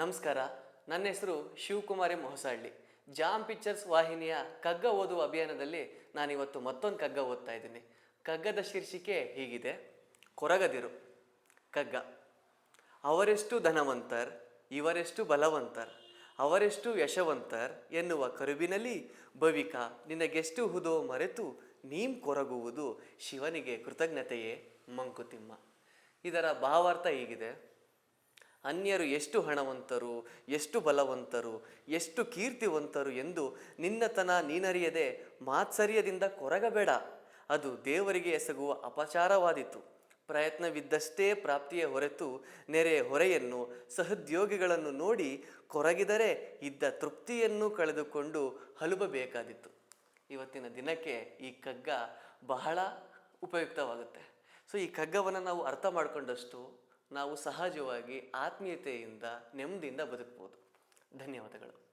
ನಮಸ್ಕಾರ. ನನ್ನ ಹೆಸರು ಶಿವಕುಮಾರಿ ಮೊಹಸಳ್ಳಿ. ಜಾಮ್ ಪಿಕ್ಚರ್ಸ್ ವಾಹಿನಿಯ ಕಗ್ಗ ಓದುವ ಅಭಿಯಾನದಲ್ಲಿ ನಾನಿವತ್ತು ಮತ್ತೊಂದು ಕಗ್ಗ ಓದ್ತಾ ಇದ್ದೀನಿ. ಕಗ್ಗದ ಶೀರ್ಷಿಕೆ ಹೀಗಿದೆ, ಕೊರಗದಿರು. ಕಗ್ಗ. ಅವರೆಷ್ಟು ಧನವಂತರ್, ಇವರೆಷ್ಟು ಬಲವಂತರ್, ಅವರೆಷ್ಟು ಯಶವಂತರ್ ಎನ್ನುವ ಕರುವಿನಲ್ಲಿ ಭವಿಕ ನಿನಗೆಷ್ಟು ಹುದೋ ಮರೆತು ನೀಂ ಕೊರಗುವುದು ಶಿವನಿಗೆ ಕೃತಜ್ಞತೆಯೇ ಮಂಕುತಿಮ್ಮ. ಇದರ ಭಾವಾರ್ಥ ಹೀಗಿದೆ ಅನ್ಯರು ಎಷ್ಟು ಹಣವಂತರು, ಎಷ್ಟು ಬಲವಂತರು, ಎಷ್ಟು ಕೀರ್ತಿವಂತರು ಎಂದು ನಿನ್ನತನ ನೀನರಿಯದೆ ಮಾತ್ಸರ್ಯದಿಂದ ಕೊರಗಬೇಡ. ಅದು ದೇವರಿಗೆ ಎಸಗುವ ಅಪಚಾರವಾದಿತು. ಪ್ರಯತ್ನವಿದ್ದಷ್ಟೇ ಪ್ರಾಪ್ತಿಯ ಹೊರತು ನೆರೆಯ ಹೊರೆಯನ್ನು, ಸಹೋದ್ಯೋಗಿಗಳನ್ನು ನೋಡಿ ಕೊರಗಿದರೆ ಇದ್ದ ತೃಪ್ತಿಯನ್ನು ಕಳೆದುಕೊಂಡು ಹಲುಬಬೇಕಾದಿತ್ತು ಇವತ್ತಿನ ದಿನಕ್ಕೆ ಈ ಕಗ್ಗ ಬಹಳ ಉಪಯುಕ್ತವಾಗುತ್ತೆ. ಸೊ ಈ ಕಗ್ಗವನ್ನು ನಾವು ಅರ್ಥ ಮಾಡಿಕೊಂಡಷ್ಟು ನಾವು ಸಹಜವಾಗಿ ಆತ್ಮೀಯತೆಯಿಂದ ನೆಮ್ಮದಿಯಿಂದ ಬದುಕ್ಬೋದು. ಧನ್ಯವಾದಗಳು.